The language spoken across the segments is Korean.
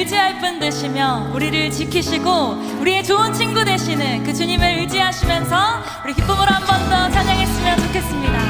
의지할 분 되시며 우리를 지키시고 우리의 좋은 친구 되시는 그 주님을 의지하시면서 우리 기쁨으로 한 번 더 찬양했으면 좋겠습니다.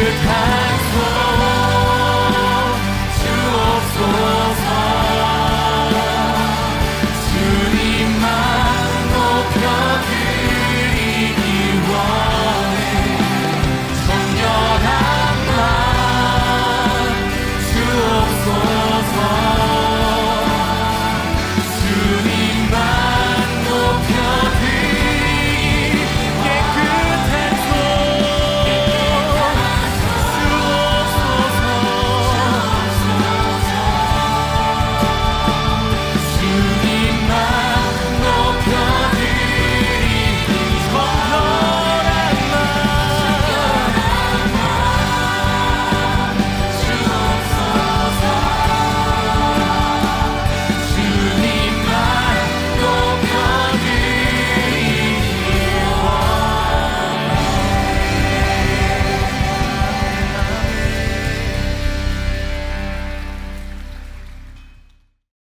goodbye.